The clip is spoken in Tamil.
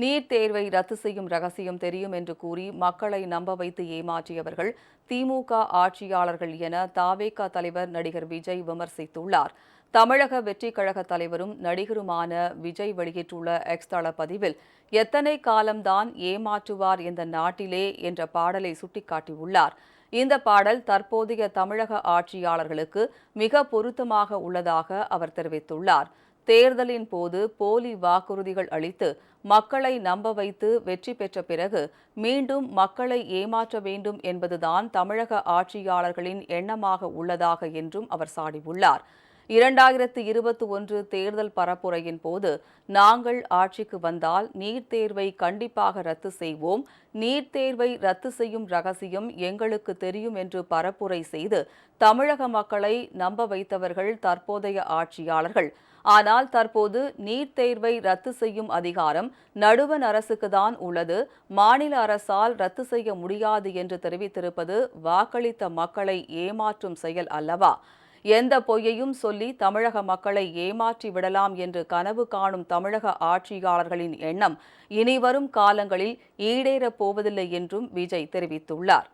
நீட் தேர்வை ரத்து செய்யும் ரகசியம் தெரியும் என்று கூறி மக்களை நம்ப வைத்து ஏமாற்றியவர்கள் திமுக ஆட்சியாளர்கள் என தாவேகா தலைவர் நடிகர் விஜய் விமர்சித்துள்ளார். தமிழக வெற்றி கழக தலைவரும் நடிகருமான விஜய் வெளியிட்டுள்ள எக்ஸ் தள பதிவில் எத்தனை காலம்தான் ஏமாற்றுவார் இந்த நாட்டிலே என்ற பாடலை சுட்டிக்காட்டியுள்ளார். இந்த பாடல் தற்போதைய தமிழக ஆட்சியாளர்களுக்கு மிக பொருத்தமாக உள்ளதாக அவர் தெரிவித்துள்ளார். தேர்தலின் போது போலி வாக்குறுதிகள் அளித்து மக்களை நம்ப வைத்து வெற்றி பெற்ற பிறகு மீண்டும் மக்களை ஏமாற்ற வேண்டும் என்பதுதான் தமிழக ஆட்சியாளர்களின் எண்ணமாக உள்ளதாக என்றும் அவர் சாடியுள்ளார். இரண்டாயிரத்து இருபத்தி ஒன்று தேர்தல் பரப்புரையின் போது நாங்கள் ஆட்சிக்கு வந்தால் நீட் தேர்வை கண்டிப்பாக ரத்து செய்வோம். நீட் தேர்வை ரத்து செய்யும் ரகசியம் எங்களுக்கு தெரியும் என்று பரப்புரை செய்து தமிழக மக்களை நம்ப வைத்தவர்கள் தற்போதைய ஆட்சியாளர்கள். ஆனால் தற்போது நீட் தேர்வை ரத்து செய்யும் அதிகாரம் நடுவன் அரசுக்கு தான் உள்ளது. மாநில அரசால் ரத்து செய்ய முடியாது என்று தெரிவித்திருப்பது வாக்களித்த மக்களை ஏமாற்றும் செயல் அல்லவா? எந்த பொய்யையும் சொல்லி தமிழக மக்களை ஏமாற்றி விடலாம் என்று கனவு காணும் தமிழக ஆட்சியாளர்களின் எண்ணம் இனிவரும் காலங்களில் ஈடேறப் போவதில்லை என்றும் விஜய் தெரிவித்துள்ளார்.